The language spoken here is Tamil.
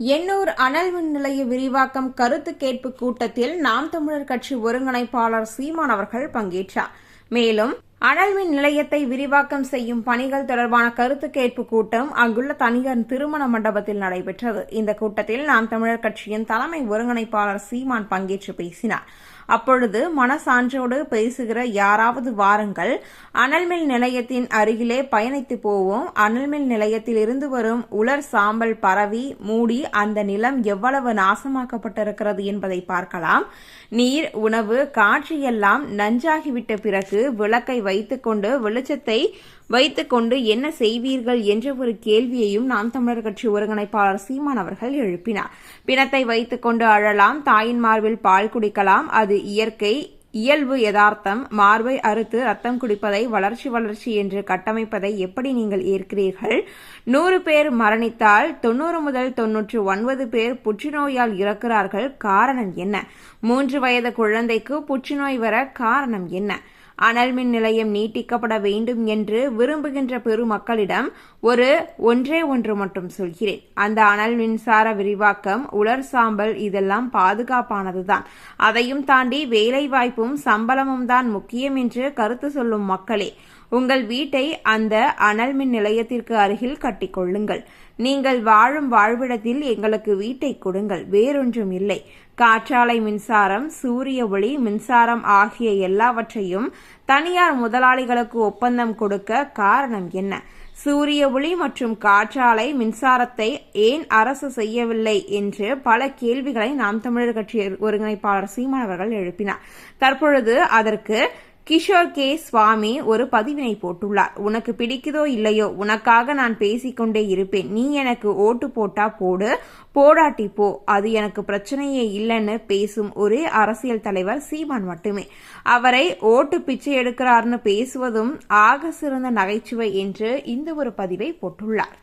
எண்ணூர் அனல் மின் நிலைய விரிவாக்கம் கருத்து கேட்பு கூட்டத்தில் நாம் தமிழர் கட்சி ஒருங்கிணைப்பாளர் சீமான் அவர்கள் பங்கேற்றார். மேலும் அனல் மின் நிலையத்தை விரிவாக்கம் செய்யும் பணிகள் தொடர்பான கருத்து கேட்பு கூட்டம் அங்குள்ள தனியார் திருமண மண்டபத்தில் நடைபெற்றது. இந்த கூட்டத்தில் நாம் தமிழர் கட்சியின் தலைமை ஒருங்கிணைப்பாளர் சீமான் பங்கேற்று பேசினார். அப்பொழுது மனசான்றோடு பேசுகிற யாராவது வாருங்கள். அனல்மில் நிலையத்தின் அருகிலே பயணித்து போவோம். அனல்மில் நிலையத்தில் இருந்து வரும் உலர் சாம்பல் பரவி மூடி அந்த நிலம் எவ்வளவு நாசமாக்கப்பட்டிருக்கிறது என்பதை பார்க்கலாம். நீர் உணவு காற்று எல்லாம் நஞ்சாகிவிட்ட பிறகு விளக்கை வைத்துக்கொண்டு வெளிச்சத்தை வைத்துக்கொண்டு என்ன செய்வீர்கள் என்ற ஒரு கேள்வியையும் நாம் தமிழர் கட்சி ஒருங்கிணைப்பாளர் சீமான் அவர்கள் எழுப்பினார். பிணத்தை வைத்துக்கொண்டு அழலாம் தாயின் மார்பில் பால் குடிக்கலாம் அது இயற்கை இயல்பு யதார்த்தம் மார்பை அறுத்து ரத்தம் குடிப்பதை வளர்ச்சி வளர்ச்சி என்று கட்டமைப்பதை எப்படி நீங்கள் ஏற்கிறீர்கள்? நூறு பேர் மரணித்தால் தொண்ணூறு முதல் தொன்னூற்று ஒன்பது பேர் புற்றுநோயால் இறக்கிறார்கள் காரணம் என்ன? மூன்று வயது குழந்தைக்கு புற்றுநோய் வர காரணம் என்ன? அனல் மின் நிலையம் நீட்டிக்கப்பட வேண்டும் என்று விரும்புகின்ற பெருமக்களிடம் ஒரு ஒன்றே ஒன்று மட்டும் சொல்கிறேன். அந்த அனல் மின்சார விரிவாக்கம் உலர் சாம்பல் இதெல்லாம் பாதுகாப்பானதுதான். அதையும் தாண்டி வேலைவாய்ப்பும் சம்பளமும் தான் முக்கியம் என்று கருத்து சொல்லும் மக்களே உங்கள் வீட்டை அந்த அனல் மின் நிலையத்திற்கு அருகில் கட்டிக்கொள்ளுங்கள். நீங்கள் வாழும் வாழ்விடத்தில் எங்களுக்கு வீட்டை கொடுங்கள் வேறொன்றும் இல்லை. காற்றாலை மின்சாரம் சூரிய ஒளி மின்சாரம் ஆகிய எல்லாவற்றையும் தனியார் முதலாளிகளுக்கு ஒப்பந்தம் கொடுக்க காரணம் என்ன? சூரிய ஒளி மற்றும் காற்றாலை மின்சாரத்தை ஏன் அரசு செய்யவில்லை என்று பல கேள்விகளை நாம் தமிழர் கட்சி ஒருங்கிணைப்பாளர் சீமான் அவர்கள் எழுப்பினார். தற்பொழுது அதற்கு கிஷோர் கே. சுவாமி ஒரு பதிவினை போட்டுள்ளார். உனக்கு பிடிக்குதோ இல்லையோ உனக்காக நான் பேசிக்கொண்டே இருப்பேன். நீ எனக்கு ஓட்டு போட்டா போடு. போடாட்டி போ. அது எனக்கு பிரச்சனையே இல்லைன்னு பேசும் ஒரே அரசியல் தலைவர் சீமான் மட்டுமே. அவரை ஓட்டு பிச்சை எடுக்கிறார்னு பேசுவதும் ஆக சிறந்த நகைச்சுவை என்று இந்த ஒரு பதிவை போட்டுள்ளார்.